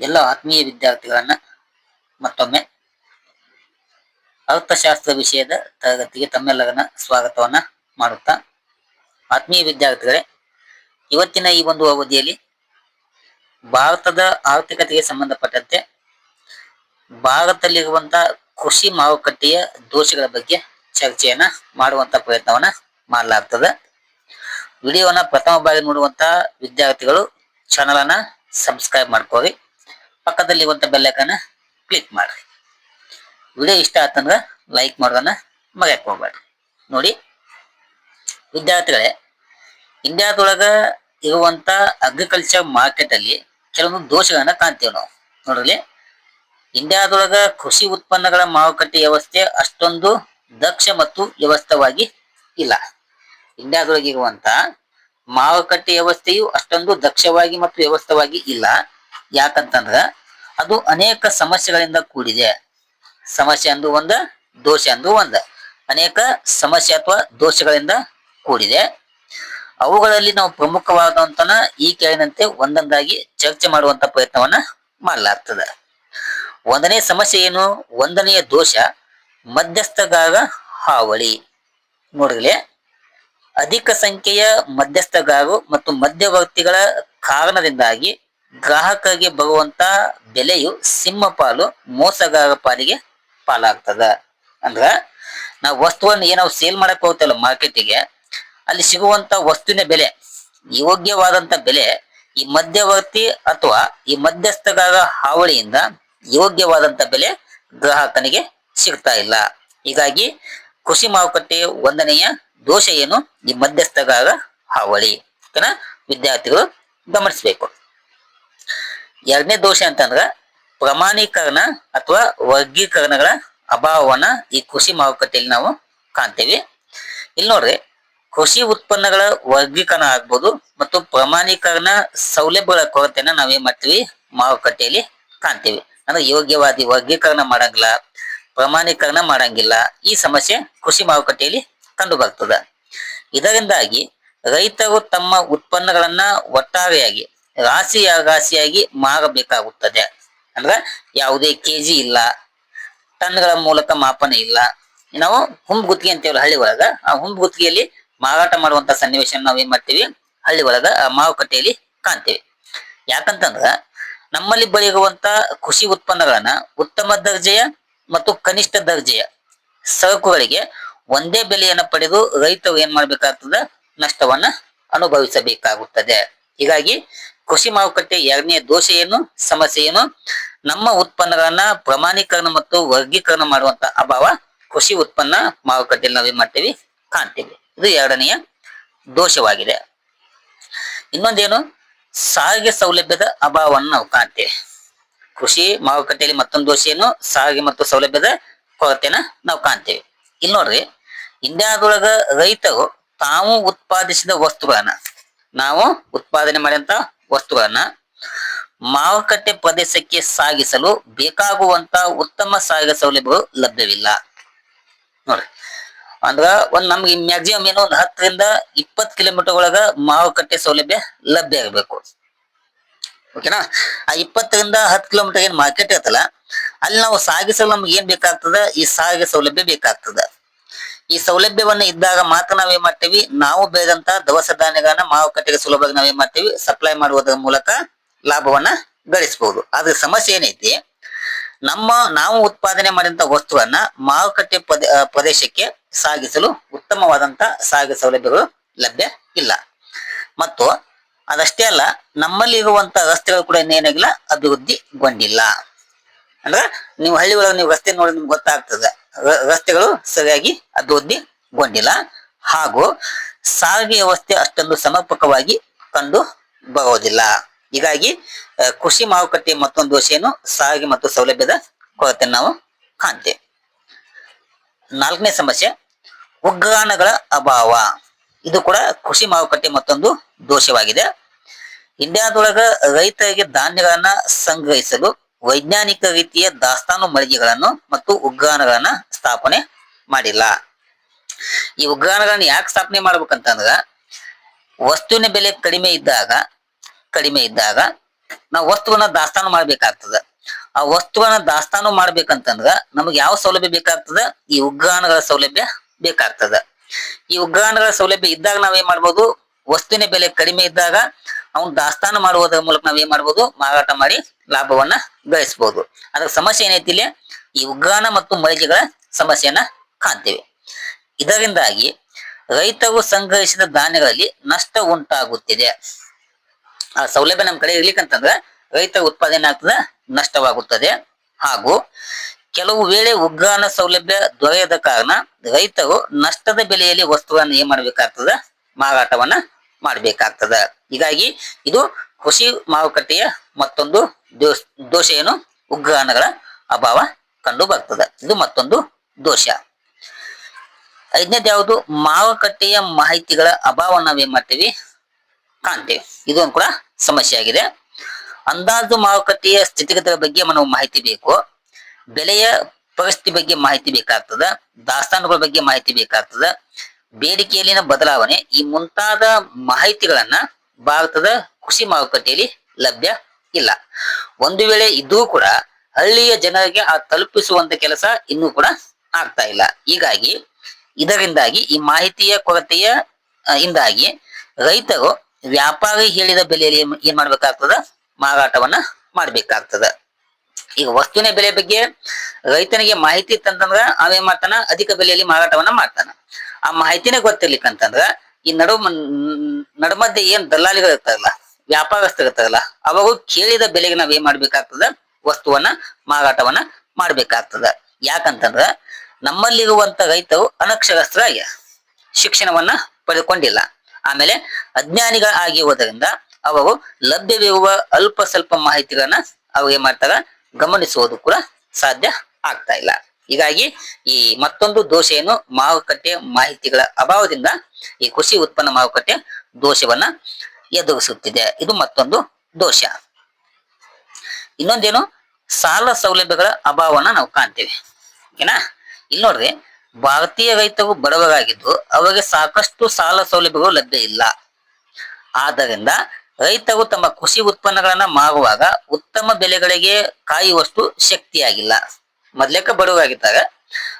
ಎಲ್ಲ ಆತ್ಮೀಯ ವಿದ್ಯಾರ್ಥಿಗಳನ್ನ ಮತ್ತೊಮ್ಮೆ ಅರ್ಥಶಾಸ್ತ್ರ ವಿಷಯದ ತರಗತಿಗೆ ತಮ್ಮೆಲ್ಲರನ್ನ ಸ್ವಾಗತವನ್ನ ಮಾಡುತ್ತಾ ಆತ್ಮೀಯ ವಿದ್ಯಾರ್ಥಿಗಳೇ, ಇವತ್ತಿನ ಈ ಒಂದು ಅವಧಿಯಲ್ಲಿ ಭಾರತದ ಆರ್ಥಿಕತೆಗೆ ಸಂಬಂಧಪಟ್ಟಂತೆ ಭಾರತದಲ್ಲಿರುವಂತಹ ಕೃಷಿ ಮಾರುಕಟ್ಟೆಯ ದೋಷಗಳ ಬಗ್ಗೆ ಚರ್ಚೆಯನ್ನ ಮಾಡುವಂತ ಪ್ರಯತ್ನವನ್ನ ಮಾಡಲಾಗ್ತದೆ. ವಿಡಿಯೋನ ಪ್ರಥಮ ಬಾರಿ ನೋಡುವಂತ ವಿದ್ಯಾರ್ಥಿಗಳು ಚಾನಲ್ ಅನ್ನ ಸಬ್ಸ್ಕ್ರೈಬ್ ಮಾಡ್ಕೋರಿ ಪಕ್ಕದಲ್ಲಿರುವಂತ ಬೆಲ್ಲೈಕನ್ನ ಕ್ಲಿಕ್ ಮಾಡ್ರಿ. ವಿಡಿಯೋ ಇಷ್ಟ ಆತಂದ್ರೆ ಲೈಕ್ ಮಾಡೋದನ್ನ ಮಗಕ್ಕೆ ಹೋಗ್ಬೇಡ್ರಿ. ನೋಡಿ, ವಿದ್ಯಾರ್ಥಿಗಳೇ, ಇಂಡಿಯಾದೊಳಗ ಇರುವಂತ ಅಗ್ರಿಕಲ್ಚರ್ ಮಾರ್ಕೆಟ್ ಅಲ್ಲಿ ಕೆಲವೊಂದು ದೋಷಗಳನ್ನ ಕಾಣ್ತೀವಿ ನಾವು. ನೋಡ್ರಿ, ಇಂಡಿಯಾದೊಳಗ ಕೃಷಿ ಉತ್ಪನ್ನಗಳ ಮಾರುಕಟ್ಟೆ ವ್ಯವಸ್ಥೆ ಅಷ್ಟೊಂದು ದಕ್ಷ ಮತ್ತು ವ್ಯವಸ್ಥವಾಗಿ ಇಲ್ಲ. ಇಂಡಿಯಾದೊಳಗೆ ಇರುವಂತ ಮಾರುಕಟ್ಟೆ ವ್ಯವಸ್ಥೆಯು ಅಷ್ಟೊಂದು ದಕ್ಷವಾಗಿ ಮತ್ತು ವ್ಯವಸ್ಥವಾಗಿ ಇಲ್ಲ. ಯಾಕಂತಂದ್ರ ಅದು ಅನೇಕ ಸಮಸ್ಯೆಗಳಿಂದ ಕೂಡಿದೆ. ಸಮಸ್ಯೆ ಅಂದು ಒಂದ, ದೋಷ ಅಂದು ಒಂದ. ಅನೇಕ ಸಮಸ್ಯೆ ಅಥವಾ ದೋಷಗಳಿಂದ ಕೂಡಿದೆ. ಅವುಗಳಲ್ಲಿ ನಾವು ಪ್ರಮುಖವಾದಂತನ ಈ ಕೆಳಗಿನಂತೆ ಒಂದೊಂದಾಗಿ ಚರ್ಚೆ ಮಾಡುವಂತ ಪ್ರಯತ್ನವನ್ನ ಮಾಡಲಾಗ್ತದ. ಒಂದನೇ ಸಮಸ್ಯೆ ಏನು? ಒಂದನೆಯ ದೋಷ, ಮಧ್ಯಸ್ಥಗಾರ ಹಾವಳಿ. ನೋಡ್ರಿ ಅಧಿಕ ಸಂಖ್ಯೆಯ ಮಧ್ಯಸ್ಥಗಾರು ಮತ್ತು ಮಧ್ಯವರ್ತಿಗಳ ಕಾರಣದಿಂದಾಗಿ ಗ್ರಾಹಕರಿಗೆ ಬರುವಂತ ಬೆಲೆಯು ಸಿಂಹ ಪಾಲು ಮೋಸಗಾರ ಪಾಲಿಗೆ ಪಾಲಾಗ್ತದ. ಅಂದ್ರ ನಾವು ವಸ್ತುವನ್ನು ಏನೋ ಸೇಲ್ ಮಾಡಕ್ ಹೋಗ್ತಲ್ಲ ಮಾರ್ಕೆಟಿಗೆ, ಅಲ್ಲಿ ಸಿಗುವಂತ ವಸ್ತುವಿನ ಬೆಲೆ, ಯೋಗ್ಯವಾದಂತ ಬೆಲೆ ಈ ಮಧ್ಯವರ್ತಿ ಅಥವಾ ಈ ಮಧ್ಯಸ್ಥಗಾರ ಹಾವಳಿಯಿಂದ ಯೋಗ್ಯವಾದಂತ ಬೆಲೆ ಗ್ರಾಹಕನಿಗೆ ಸಿಗ್ತಾ ಇಲ್ಲ. ಹೀಗಾಗಿ ಕೃಷಿ ಮಾರುಕಟ್ಟೆಯ ಒಂದನೆಯ ದೋಷ ಏನು? ಈ ಮಧ್ಯಸ್ಥಗಾರ ಹಾವಳಿ. ವಿದ್ಯಾರ್ಥಿಗಳು ಗಮನಿಸಬೇಕು. ಎರಡನೇ ದೋಷ ಅಂತಂದ್ರ ಪ್ರಮಾಣೀಕರಣ ಅಥವಾ ವರ್ಗೀಕರಣಗಳ ಅಭಾವವನ್ನ ಈ ಕೃಷಿ ಮಾರುಕಟ್ಟೆಯಲ್ಲಿ ನಾವು ಕಾಣ್ತೇವೆ. ಇಲ್ಲಿ ನೋಡ್ರಿ, ಕೃಷಿ ಉತ್ಪನ್ನಗಳ ವರ್ಗೀಕರಣ ಆಗ್ಬೋದು ಮತ್ತು ಪ್ರಮಾಣೀಕರಣ ಸೌಲಭ್ಯಗಳ ಕೊರತೆಯನ್ನ ನಾವೇನ್ ಮಾಡ್ತೀವಿ, ಮಾರುಕಟ್ಟೆಯಲ್ಲಿ ಕಾಣ್ತೇವೆ. ಅಂದ್ರೆ ಯೋಗ್ಯವಾದಿ ವರ್ಗೀಕರಣ ಮಾಡಂಗಿಲ್ಲ, ಪ್ರಮಾಣೀಕರಣ ಮಾಡಂಗಿಲ್ಲ, ಈ ಸಮಸ್ಯೆ ಕೃಷಿ ಮಾರುಕಟ್ಟೆಯಲ್ಲಿ ಕಂಡು ಬರ್ತದ ಇದರಿಂದಾಗಿ ರೈತರು ತಮ್ಮ ಉತ್ಪನ್ನಗಳನ್ನ ಒಟ್ಟಾರೆಯಾಗಿ ರಾಶಿ ರಾಶಿಯಾಗಿ ಮಾರಬೇಕಾಗುತ್ತದೆ. ಅಂದ್ರೆ ಯಾವುದೇ ಕೆಜಿ ಇಲ್ಲ, ಟನ್ಗಳ ಮೂಲಕ ಮಾಪನ ಇಲ್ಲ. ನಾವು ಹುಂಬ್ ಗುತ್ತಿಗೆ ಅಂತೇವಲ್ಲ ಹಳ್ಳಿ ಒಳಗ, ಆ ಹುಂಬ್ ಗುತ್ತಿಗೆಯಲ್ಲಿ ಮಾರಾಟ ಮಾಡುವಂತ ಸನ್ನಿವೇಶ ನಾವ್ ಏನ್ ಮಾಡ್ತೀವಿ? ಹಳ್ಳಿ ಒಳಗ, ಆ ಮಾರುಕಟ್ಟೆಯಲ್ಲಿ ಕಾಣ್ತೀವಿ. ಯಾಕಂತಂದ್ರ ನಮ್ಮಲ್ಲಿ ಬೆಳೆಯುವಂತ ಕೃಷಿ ಉತ್ಪನ್ನಗಳನ್ನ ಉತ್ತಮ ದರ್ಜೆಯ ಮತ್ತು ಕನಿಷ್ಠ ದರ್ಜೆಯ ಸರಕುಗಳಿಗೆ ಒಂದೇ ಬೆಲೆಯನ್ನು ಪಡೆದು ರೈತರು ಏನ್ ಮಾಡ್ಬೇಕಾಗ್ತದ? ನಷ್ಟವನ್ನ ಅನುಭವಿಸಬೇಕಾಗುತ್ತದೆ. ಹೀಗಾಗಿ ಕೃಷಿ ಮಾರುಕಟ್ಟೆ ಎರಡನೇ ದೋಷ ಏನು? ಸಮಸ್ಯೆ ಏನು? ನಮ್ಮ ಉತ್ಪನ್ನಗಳನ್ನ ಪ್ರಮಾಣೀಕರಣ ಮತ್ತು ವರ್ಗೀಕರಣ ಮಾಡುವಂತ ಅಭಾವ ಕೃಷಿ ಉತ್ಪನ್ನ ಮಾರುಕಟ್ಟೆಯಲ್ಲಿ ನಾವೇನ್ ಮಾಡ್ತೇವೆ? ಕಾಣ್ತೇವೆ. ಇದು ಎರಡನೆಯ ದೋಷವಾಗಿದೆ. ಇನ್ನೊಂದೇನು? ಸಾರಿಗೆ ಸೌಲಭ್ಯದ ಅಭಾವವನ್ನು ನಾವು ಕಾಣ್ತೇವೆ. ಕೃಷಿ ಮಾರುಕಟ್ಟೆಯಲ್ಲಿ ಮತ್ತೊಂದು ದೋಷ ಏನು? ಸಾರಿಗೆ ಮತ್ತು ಸೌಲಭ್ಯದ ಕೊರತೆನ ನಾವು ಕಾಣ್ತೇವೆ. ಇಲ್ಲಿ ನೋಡ್ರಿ, ಇಂಡಿಯಾದೊಳಗ ರೈತರು ತಾವು ಉತ್ಪಾದಿಸಿದ ವಸ್ತುಗಳನ್ನ ನಾವು ಉತ್ಪಾದನೆ ಮಾಡಿದಂತ ವಸ್ತುಗಳನ್ನ ಮಾರುಕಟ್ಟೆ ಪ್ರದೇಶಕ್ಕೆ ಸಾಗಿಸಲು ಬೇಕಾಗುವಂತ ಉತ್ತಮ ಸಾರಿಗೆ ಸೌಲಭ್ಯಗಳು ಲಭ್ಯವಿಲ್ಲ. ನೋಡ್ರಿ. ಅಂದ್ರ ಒಂದ್ ನಮ್ಗೆ ಮ್ಯಾಕ್ಸಿಮಮ್ ಏನೋ ಒಂದ್ ಹತ್ತರಿಂದ ಇಪ್ಪತ್ ಕಿಲೋಮೀಟರ್ ಒಳಗ ಮಾರುಕಟ್ಟೆ ಸೌಲಭ್ಯ ಲಭ್ಯ ಆಗಬೇಕು. ಓಕೆನಾ ಆ ಇಪ್ಪತ್ತರಿಂದ ಹತ್ತು ಕಿಲೋಮೀಟರ್ ಏನ್ ಮಾರ್ಕೆಟ್ ಇರ್ತಲ್ಲ ಅಲ್ಲಿ ನಾವು ಸಾಗಿಸಲು ನಮ್ಗೆ ಏನ್ ಬೇಕಾಗ್ತದ? ಈ ಸಾರಿಗೆ ಸೌಲಭ್ಯ ಬೇಕಾಗ್ತದ. ಈ ಸೌಲಭ್ಯವನ್ನ ಇದ್ದಾಗ ಮಾತ್ರ ನಾವೇನ್ ಮಾಡ್ತೀವಿ? ನಾವು ಬೆಳೆದಂತ ದವಸ ಧಾನ್ಯಗಳನ್ನ ಮಾರುಕಟ್ಟೆಗೆ ಸುಲಭವಾಗಿ ನಾವೇನ್ ಮಾಡ್ತೀವಿ? ಸಪ್ಲೈ ಮಾಡುವುದರ ಮೂಲಕ ಲಾಭವನ್ನ ಗಳಿಸಬಹುದು ಆದ್ರೆ ಸಮಸ್ಯೆ ಏನೈತಿ? ನಮ್ಮ ನಾವು ಉತ್ಪಾದನೆ ಮಾಡಿದಂತ ವಸ್ತುವನ್ನ ಮಾರುಕಟ್ಟೆ ಪ್ರದೇಶಕ್ಕೆ ಸಾಗಿಸಲು ಉತ್ತಮವಾದಂತ ಸಾಗ ಸೌಲಭ್ಯಗಳು ಲಭ್ಯ ಇಲ್ಲ. ಮತ್ತು ಅದಷ್ಟೇ ಅಲ್ಲ ನಮ್ಮಲ್ಲಿ ಇರುವಂತ ರಸ್ತೆಗಳು ಕೂಡ ಇನ್ನೇನಾಗಿಲ್ಲ ಅಭಿವೃದ್ಧಿಗೊಂಡಿಲ್ಲ. ಅಂದ್ರೆ ನೀವು ಹಳ್ಳಿ ಒಳಗೆ ನೀವು ರಸ್ತೆ ನೋಡಿ ನಿಮ್ಗೆ ಗೊತ್ತಾಗ್ತದೆ. ರಸ್ತೆಗಳು ಸರಿಯಾಗಿ ಅಭಿವೃದ್ಧಿಗೊಂಡಿಲ್ಲ ಹಾಗೂ ಸಾರಿಗೆ ವ್ಯವಸ್ಥೆ ಅಷ್ಟೊಂದು ಸಮರ್ಪಕವಾಗಿ ಕಂಡು ಬರೋದಿಲ್ಲ. ಹೀಗಾಗಿ ಕೃಷಿ ಮಾರುಕಟ್ಟೆ ಮತ್ತೊಂದು ದೋಷ ಏನು ಸಾರಿಗೆ ಮತ್ತು ಸೌಲಭ್ಯದ ಕೊರತೆ ನಾವು ಕಾಣ್ತೇವೆ. ನಾಲ್ಕನೇ ಸಮಸ್ಯೆ, ಉಗ್ರಾಣಗಳ ಅಭಾವ. ಇದು ಕೂಡ ಕೃಷಿ ಮಾರುಕಟ್ಟೆ ಮತ್ತೊಂದು ದೋಷವಾಗಿದೆ. ಇಂಡಿಯಾದೊಳಗ ರೈತರಿಗೆ ಧಾನ್ಯಗಳನ್ನ ಸಂಗ್ರಹಿಸಲು ವೈಜ್ಞಾನಿಕ ರೀತಿಯ ದಾಸ್ತಾನು ಮಳಿಗೆಗಳನ್ನು ಮತ್ತು ಉಗ್ರಾಣಗಳನ್ನ ಸ್ಥಾಪನೆ ಮಾಡಿಲ್ಲ. ಈ ಉಗ್ರಾಣಗಳನ್ನ ಯಾಕೆ ಸ್ಥಾಪನೆ ಮಾಡ್ಬೇಕಂತಂದ್ರ ವಸ್ತುವಿನ ಬೆಲೆ ಕಡಿಮೆ ಇದ್ದಾಗ ಕಡಿಮೆ ಇದ್ದಾಗ ನಾವು ವಸ್ತುವನ್ನ ದಾಸ್ತಾನು ಮಾಡ್ಬೇಕಾಗ್ತದ. ಆ ವಸ್ತುವನ್ನ ದಾಸ್ತಾನು ಮಾಡ್ಬೇಕಂತಂದ್ರ ನಮಗೆ ಯಾವ ಸೌಲಭ್ಯ ಬೇಕಾಗ್ತದ? ಈ ಉಗ್ರಾಣಗಳ ಸೌಲಭ್ಯ ಬೇಕಾಗ್ತದ. ಈ ಉಗ್ರಾಣಗಳ ಸೌಲಭ್ಯ ಇದ್ದಾಗ ನಾವೇನ್ ಮಾಡ್ಬೋದು? ವಸ್ತುವಿನ ಬೆಲೆ ಕಡಿಮೆ ಇದ್ದಾಗ ಅವ್ನು ದಾಸ್ತಾನು ಮಾಡುವುದರ ಮೂಲಕ ನಾವ್ ಏನ್ ಮಾಡ್ಬೋದು? ಮಾರಾಟ ಮಾಡಿ ಲಾಭವನ್ನ ಗಳಿಸಬಹುದು ಅದರ ಸಮಸ್ಯೆ ಏನೈತಿ ಇಲ್ಲಿ? ಈ ಉಗ್ರಾಣ ಮತ್ತು ಮಳಿಗೆಗಳ ಸಮಸ್ಯೆಯನ್ನ ಕಾಣ್ತೇವೆ. ಇದರಿಂದಾಗಿ ರೈತರು ಸಂಗ್ರಹಿಸಿದ ಧಾನ್ಯಗಳಲ್ಲಿ ನಷ್ಟ ಉಂಟಾಗುತ್ತಿದೆ. ಆ ಸೌಲಭ್ಯ ನಮ್ಮ ಕಡೆ ಇರ್ಲಿಕ್ಕಂತಂದ್ರೆ ರೈತರ ಉತ್ಪಾದನೆ ಆಗ್ತದ, ನಷ್ಟವಾಗುತ್ತದೆ. ಹಾಗೂ ಕೆಲವು ವೇಳೆ ಉಗ್ರಾಣ ಸೌಲಭ್ಯ ದೊರೆಯದ ಕಾರಣ ರೈತರು ನಷ್ಟದ ಬೆಲೆಯಲ್ಲಿ ವಸ್ತುಗಳನ್ನು ಏನ್ ಮಾಡ್ಬೇಕಾಗ್ತದ? ಮಾರಾಟವನ್ನ ಮಾಡ್ಬೇಕಾಗ್ತದ. ಹೀಗಾಗಿ ಇದು ಕೃಷಿ ಮಾರುಕಟ್ಟೆಯ ಮತ್ತೊಂದು ದೋಷ ದೋಷ ಏನು ಉಗ್ರಾಣಗಳ ಅಭಾವ ಕಂಡು ಬರ್ತದೆ. ಇದು ಮತ್ತೊಂದು ದೋಷ. ಐದನೇದು ಯಾವುದು? ಮಾರುಕಟ್ಟೆಯ ಮಾಹಿತಿಗಳ ಅಭಾವ ನಾವೇನ್ ಮಾಡ್ತೀವಿ, ಕಾಣ್ತೇವೆ. ಇದೊಂದು ಕೂಡ ಸಮಸ್ಯೆ ಆಗಿದೆ. ಅಂದಾಜು ಮಾರುಕಟ್ಟೆಯ ಸ್ಥಿತಿಗತಿಗಳ ಬಗ್ಗೆ ನಾವು ಮಾಹಿತಿ ಬೇಕು. ಬೆಲೆಯ ಪರಿಸ್ಥಿತಿ ಬಗ್ಗೆ ಮಾಹಿತಿ ಬೇಕಾಗ್ತದ. ದಾಸ್ತಾನುಗಳ ಬಗ್ಗೆ ಮಾಹಿತಿ ಬೇಕಾಗ್ತದ. ಬೇಡಿಕೆಯಲ್ಲಿನ ಬದಲಾವಣೆ ಈ ಮುಂತಾದ ಮಾಹಿತಿಗಳನ್ನ ಭಾರತದ ಕೃಷಿ ಮಾರುಕಟ್ಟೆಯಲ್ಲಿ ಲಭ್ಯ ಇಲ್ಲ. ಒಂದು ವೇಳೆ ಇದೂ ಕೂಡ ಹಳ್ಳಿಯ ಜನರಿಗೆ ಆ ತಲುಪಿಸುವಂತ ಕೆಲಸ ಇನ್ನೂ ಕೂಡ ಆಗ್ತಾ ಇಲ್ಲ. ಹೀಗಾಗಿ ಇದರಿಂದಾಗಿ ಈ ಮಾಹಿತಿಯ ಕೊರತೆಯ ಇಂದಾಗಿ ರೈತರು ವ್ಯಾಪಾರಿ ಹೇಳಿದ ಬೆಲೆಯಲ್ಲಿ ಏನ್ ಮಾಡ್ಬೇಕಾಗ್ತದ? ಮಾರಾಟವನ್ನ ಮಾಡ್ಬೇಕಾಗ್ತದ. ಈಗ ವಸ್ತುವಿನ ಬೆಲೆ ಬಗ್ಗೆ ರೈತನಿಗೆ ಮಾಹಿತಿ ತಂತಂದ್ರ ಅವೇನ್ ಮಾಡ್ತಾನ? ಅಧಿಕ ಬೆಲೆಯಲ್ಲಿ ಮಾರಾಟವನ್ನ ಮಾಡ್ತಾನ. ಆ ಮಾಹಿತಿನೇ ಗೊತ್ತಿರ್ಲಿಕ್ಕಂತಂದ್ರ ಈ ನಡು ನಡುಮಧ್ಯೆ ಏನ್ ದಲ್ಲಾಳಿಗಳು ಇರ್ತಾರಲ್ಲ, ವ್ಯಾಪಾರಸ್ಥರು ಇರ್ತಾರಲ್ಲ, ಅವಾಗ ಕೇಳಿದ ಬೆಲೆಗೆ ನಾವ್ ಏನ್ ಮಾಡ್ಬೇಕಾಗ್ತದ? ವಸ್ತುವನ್ನ, ಮಾರಾಟವನ್ನ ಮಾಡ್ಬೇಕಾಗ್ತದ. ಯಾಕಂತಂದ್ರ ನಮ್ಮಲ್ಲಿರುವಂತ ರೈತರು ಅನಕ್ಷರಸ್ಥರಾಗ್ಯಾರ ಶಿಕ್ಷಣವನ್ನ ಪಡೆದುಕೊಂಡಿಲ್ಲ. ಆಮೇಲೆ ಅಜ್ಞಾನಿಗಳ ಆಗಿರುವುದರಿಂದ ಅವರು ಲಭ್ಯವಿರುವ ಅಲ್ಪ ಸ್ವಲ್ಪ ಮಾಹಿತಿಗಳನ್ನ ಅವ್ರು ಏನ್ ಮಾಡ್ತಾರ? ಗಮನಿಸುವುದು ಕೂಡ ಸಾಧ್ಯ ಆಗ್ತಾ ಇಲ್ಲ. ಹೀಗಾಗಿ ಈ ಮತ್ತೊಂದು ದೋಷ ಏನು ಮಾರುಕಟ್ಟೆ ಮಾಹಿತಿಗಳ ಅಭಾವದಿಂದ ಈ ಕೃಷಿ ಉತ್ಪನ್ನ ಮಾರುಕಟ್ಟೆ ದೋಷವನ್ನ ಎದುರಿಸುತ್ತಿದೆ. ಇದು ಮತ್ತೊಂದು ದೋಷ. ಇನ್ನೊಂದೇನು? ಸಾಲ ಸೌಲಭ್ಯಗಳ ಅಭಾವನ ನಾವು ಕಾಣ್ತೇವೆ. ಓಕೆನಾ? ಇಲ್ಲಿ ನೋಡ್ರಿ, ಭಾರತೀಯ ರೈತರು ಬಡವರಾಗಿದ್ದು ಅವರಿಗೆ ಸಾಕಷ್ಟು ಸಾಲ ಸೌಲಭ್ಯಗಳು ಲಭ್ಯ ಇಲ್ಲ. ಆದ್ದರಿಂದ ರೈತರು ತಮ್ಮ ಕೃಷಿ ಉತ್ಪನ್ನಗಳನ್ನ ಮಾರುವಾಗ ಉತ್ತಮ ಬೆಲೆಗಳಿಗೆ ಕಾಯುವಷ್ಟು ಶಕ್ತಿಯಾಗಿಲ್ಲ. ಮೊದ್ಲೇಕ ಬಡವಾಗಿದ್ದಾಗ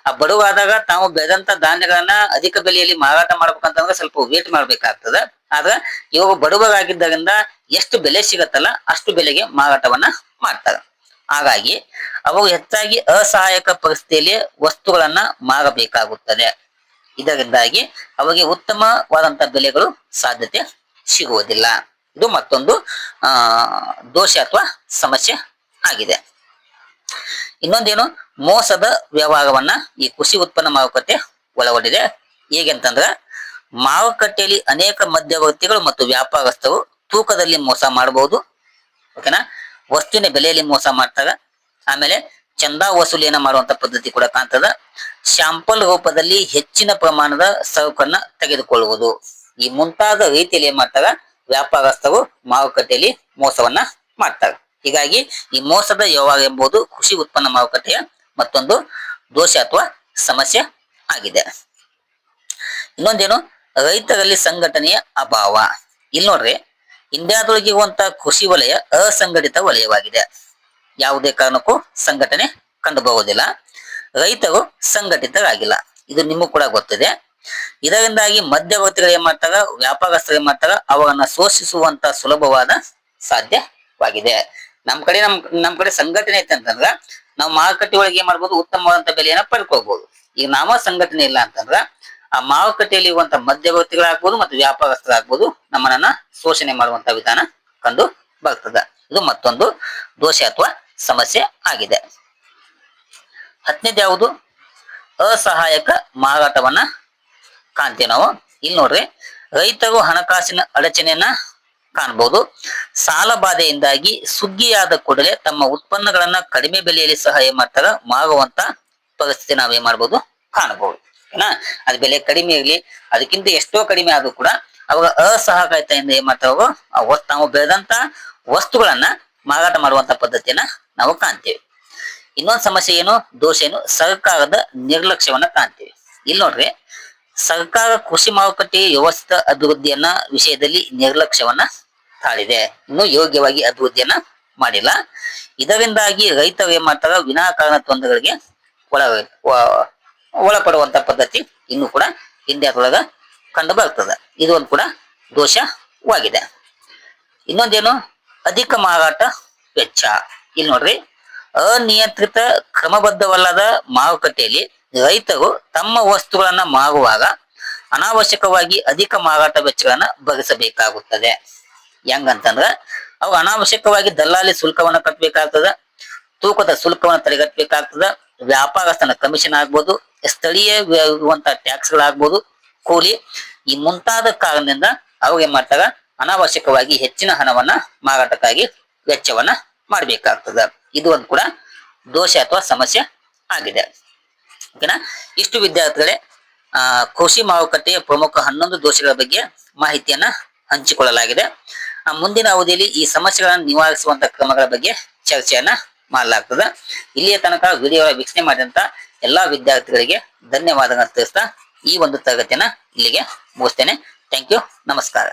ಆ ಬಡವರಾದಾಗ ತಾವು ಬೆಳೆದಂತ ಧಾನ್ಯಗಳನ್ನ ಅಧಿಕ ಬೆಲೆಯಲ್ಲಿ ಮಾರಾಟ ಮಾಡ್ಬೇಕಂತಂದ್ರೆ ಸ್ವಲ್ಪ ವೇಟ್ ಮಾಡ್ಬೇಕಾಗ್ತದ. ಆದ್ರೆ ಇವಾಗ ಬಡವಾಗಿದ್ದಾಗಿಂದ ಎಷ್ಟು ಬೆಲೆ ಸಿಗತ್ತಲ್ಲ ಅಷ್ಟು ಬೆಲೆಗೆ ಮಾರಾಟವನ್ನ ಮಾಡ್ತಾರೆ. ಹಾಗಾಗಿ ಅವು ಹೆಚ್ಚಾಗಿ ಅಸಹಾಯಕ ಪರಿಸ್ಥಿತಿಯಲ್ಲಿ ವಸ್ತುಗಳನ್ನ ಮಾರಬೇಕಾಗುತ್ತದೆ. ಇದರಿಂದಾಗಿ ಅವಗೆ ಉತ್ತಮವಾದಂತ ಬೆಲೆಗಳು ಸಾಧ್ಯತೆ ಸಿಗುವುದಿಲ್ಲ. ಇದು ಮತ್ತೊಂದು, ಆ, ದೋಷ ಅಥವಾ ಸಮಸ್ಯೆ ಆಗಿದೆ. ಇನ್ನೊಂದೇನು ಮೋಸದ ವ್ಯವಹಾರವನ್ನ ಈ ಕೃಷಿ ಉತ್ಪನ್ನ ಮಾರುಕಟ್ಟೆ ಒಳಗೊಂಡಿದೆ. ಹೇಗೆಂತಂದ್ರ ಮಾರುಕಟ್ಟೆಯಲ್ಲಿ ಅನೇಕ ಮಧ್ಯವರ್ತಿಗಳು ಮತ್ತು ವ್ಯಾಪಾರಸ್ಥರು ತೂಕದಲ್ಲಿ ಮೋಸ ಮಾಡಬಹುದು. ಓಕೆನಾ? ವಸ್ತುವಿನ ಬೆಲೆಯಲ್ಲಿ ಮೋಸ ಮಾಡ್ತಾರ. ಆಮೇಲೆ ಚಂದಾ ವಸೂಲಿಯನ್ನ ಮಾಡುವಂತ ಪದ್ಧತಿ ಕೂಡ ಕಾಣ್ತದ. ಶಾಂಪಲ್ ರೂಪದಲ್ಲಿ ಹೆಚ್ಚಿನ ಪ್ರಮಾಣದ ಸರಕನ್ನ ತೆಗೆದುಕೊಳ್ಳುವುದು. ಈ ಮುಂತಾದ ರೀತಿಯಲ್ಲಿ ಏನ್ ಮಾಡ್ತಾರ? ವ್ಯಾಪಾರಸ್ಥರು ಮಾರುಕಟ್ಟೆಯಲ್ಲಿ ಮೋಸವನ್ನ ಮಾಡ್ತಾರೆ. ಹೀಗಾಗಿ ಈ ಮೋಸದ ಯೋಗ ಎಂಬುದು ಕೃಷಿ ಉತ್ಪನ್ನ ಮಾರುಕಟ್ಟೆಯ ಮತ್ತೊಂದು ದೋಷ ಅಥವಾ ಸಮಸ್ಯೆ ಆಗಿದೆ. ಇನ್ನೊಂದೇನು? ರೈತರಲ್ಲಿ ಸಂಘಟನೆಯ ಅಭಾವ. ಇಲ್ಲಿ ನೋಡ್ರಿ ಇಂಡಿಯಾದೊಳಗಿರುವಂತ ಕೃಷಿ ವಲಯ ಅಸಂಘಟಿತ ವಲಯವಾಗಿದೆ. ಯಾವುದೇ ಕಾರಣಕ್ಕೂ ಸಂಘಟನೆ ಕಂಡುಬರುವುದಿಲ್ಲ. ರೈತರು ಸಂಘಟಿತರಾಗಿಲ್ಲ. ಇದು ನಿಮಗೂ ಕೂಡ ಗೊತ್ತಿದೆ. ಇದರಿಂದಾಗಿ ಮಧ್ಯವರ್ತಿಗಳು ಏನ್ ಮಾಡ್ತಾರ, ವ್ಯಾಪಾರಸ್ಥರು ಏನ್ ಮಾಡ್ತಾರ, ಅವರನ್ನ ಶೋಷಿಸುವಂತ ಸುಲಭವಾದ ಸಾಧ್ಯವಾಗಿದೆ. ನಮ್ ಕಡೆ ನಮ್ ನಮ್ ಕಡೆ ಸಂಘಟನೆ ಐತೆ ಅಂತಂದ್ರ ನಾವು ಮಾರುಕಟ್ಟೆ ಒಳಗೆ ಏನ್ ಮಾಡ್ಬೋದು ಉತ್ತಮವಾದಂತ ಬೆಲೆಯನ್ನ ಪಡ್ಕೋಬಹುದು ಈಗ ನಾವ ಸಂಘಟನೆ ಇಲ್ಲ ಅಂತಂದ್ರ ಆ ಮಾರುಕಟ್ಟೆಯಲ್ಲಿ ಇರುವಂತ ಮಧ್ಯವರ್ತಿಗಳಾಗ್ಬೋದು ಮತ್ತು ವ್ಯಾಪಾರಸ್ಥರಾಗ್ಬೋದು ನಮ್ಮನ್ನ ಶೋಷಣೆ ಮಾಡುವಂತ ವಿಧಾನ ಕಂಡು ಬರ್ತದ. ಇದು ಮತ್ತೊಂದು ದೋಷ ಅಥವಾ ಸಮಸ್ಯೆ ಆಗಿದೆ. ಹತ್ತನೇದು ಯಾವುದು? ಅಸಹಾಯಕ ಮಾರಾಟವನ್ನ ಕಾಣ್ತೀವಿ ನಾವು. ಇಲ್ಲಿ ನೋಡ್ರಿ, ರೈತರು ಹಣಕಾಸಿನ ಅಡಚಣೆಯನ್ನ ಕಾಣಬಹುದು ಸಾಲ ಬಾಧೆಯಿಂದಾಗಿ ಸುಗ್ಗಿಯಾದ ಕೂಡಲೇ ತಮ್ಮ ಉತ್ಪನ್ನಗಳನ್ನ ಕಡಿಮೆ ಬೆಲೆಯಲ್ಲಿ ಸಹ ಏನ್ ಮಾಡ್ತಾರ ಮಾಗುವಂತ ಪರಿಸ್ಥಿತಿ ಏನ್ ಮಾಡ್ಬೋದು ಕಾಣಬಹುದು ಓಕೆನಾ ಅದ್ ಬೆಲೆ ಕಡಿಮೆ ಇರ್ಲಿ, ಅದಕ್ಕಿಂತ ಎಷ್ಟೋ ಕಡಿಮೆ ಆದ್ರೂ ಕೂಡ ಅವಾಗ ಅಸಹಕಾರಿತೆಯಿಂದ ಏನ್ ವಸ್ತು ತಾವು ಬೆಳೆದಂತ ವಸ್ತುಗಳನ್ನ ಮಾರಾಟ ಮಾಡುವಂತ ಪದ್ಧತಿಯನ್ನ ನಾವು ಕಾಣ್ತೇವೆ. ಇನ್ನೊಂದು ಸಮಸ್ಯೆ ಏನು? ದೋಷ ಏನು? ಸರ್ಕಾರದ ನಿರ್ಲಕ್ಷ್ಯವನ್ನ ಕಾಣ್ತೀವಿ. ಇಲ್ಲಿ ನೋಡ್ರಿ ಸರ್ಕಾರ ಕೃಷಿ ಮಾರುಕಟ್ಟೆ ವ್ಯವಸ್ಥಿತ ಅಭಿವೃದ್ಧಿಯನ್ನ ವಿಷಯದಲ್ಲಿ ನಿರ್ಲಕ್ಷ್ಯವನ್ನ ತಾಳಿದೆ. ಇನ್ನು ಯೋಗ್ಯವಾಗಿ ಅಭಿವೃದ್ಧಿಯನ್ನ ಮಾಡಿಲ್ಲ. ಇದರಿಂದಾಗಿ ರೈತರು ಏನ್ ಮಾಡ್ತಾರ ವಿನಾಕಾರಣ ತೊಂದರೆಗಳಿಗೆ ಒಳ ಒಳಪಡುವಂತ ಪದ್ಧತಿ ಇನ್ನು ಕೂಡ ಇಂಡಿಯಾದೊಳಗ ಕಂಡು ಬರ್ತದೆ ಇದು ಒಂದು ಕೂಡ ದೋಷವಾಗಿದೆ. ಇನ್ನೊಂದೇನು? ಅಧಿಕ ಮಾರಾಟ ವೆಚ್ಚ. ಇಲ್ಲಿ ನೋಡ್ರಿ, ಅನಿಯಂತ್ರಿತ ಕ್ರಮಬದ್ಧವಲ್ಲದ ಮಾರುಕಟ್ಟೆಯಲ್ಲಿ ರೈತರು ತಮ್ಮ ವಸ್ತುಗಳನ್ನ ಮಾರುವಾಗ ಅನಾವಶ್ಯಕವಾಗಿ ಅಧಿಕ ಮಾರಾಟ ವೆಚ್ಚಗಳನ್ನ ಭರಿಸಬೇಕಾಗುತ್ತದೆ. ಹೆಂಗಂತಂದ್ರ, ಅವು ಅನಾವಶ್ಯಕವಾಗಿ ದಲ್ಲಾಳಿ ಶುಲ್ಕವನ್ನ ಕಟ್ಟಬೇಕಾಗ್ತದ ತೂಕದ ಶುಲ್ಕವನ್ನ ತಡೆಗಟ್ಟಬೇಕಾಗ್ತದ ವ್ಯಾಪಾರಸ್ಥನ ಕಮಿಷನ್ ಆಗ್ಬೋದು, ಸ್ಥಳೀಯ ಇರುವಂತಹ ಟ್ಯಾಕ್ಸ್ಗಳಾಗ್ಬೋದು, ಕೂಲಿ ಈ ಮುಂತಾದ ಕಾರಣದಿಂದ ಅವ್ರು ಏನ್ ಮಾಡ್ತಾರ, ಅನಾವಶ್ಯಕವಾಗಿ ಹೆಚ್ಚಿನ ಹಣವನ್ನ ಮಾರಾಟಕ್ಕಾಗಿ ವೆಚ್ಚವನ್ನ ಮಾಡಬೇಕಾಗ್ತದ. ಇದು ಒಂದು ಕೂಡ ದೋಷ ಅಥವಾ ಸಮಸ್ಯೆ ಆಗಿದೆ. ಓಕೆನಾ ಇಷ್ಟು ವಿದ್ಯಾರ್ಥಿಗಳೇ, ಆ ಕೃಷಿ ಮಾರುಕಟ್ಟೆಯ ಪ್ರಮುಖ ಹನ್ನೊಂದು ದೋಷಗಳ ಬಗ್ಗೆ ಮಾಹಿತಿಯನ್ನ ಹಂಚಿಕೊಳ್ಳಲಾಗಿದೆ. ಮುಂದಿನ ಅವಧಿಯಲ್ಲಿ ಈ ಸಮಸ್ಯೆಗಳನ್ನು ನಿವಾರಿಸುವಂತ ಕ್ರಮಗಳ ಬಗ್ಗೆ ಚರ್ಚೆಯನ್ನ ಮಾಡಲಾಗ್ತದೆ. ಇಲ್ಲಿಯ ತನಕ ವಿಡಿಯೋ ವೀಕ್ಷಣೆ ಮಾಡಿದಂತ ಎಲ್ಲಾ ವಿದ್ಯಾರ್ಥಿಗಳಿಗೆ ಧನ್ಯವಾದಗಳನ್ನು ತಿಳಿಸ್ತಾ ಈ ಒಂದು ತರಗತಿಯನ್ನ ಇಲ್ಲಿಗೆ ಮುಗಿಸ್ತೇನೆ. ಥ್ಯಾಂಕ್ ಯು ನಮಸ್ಕಾರ.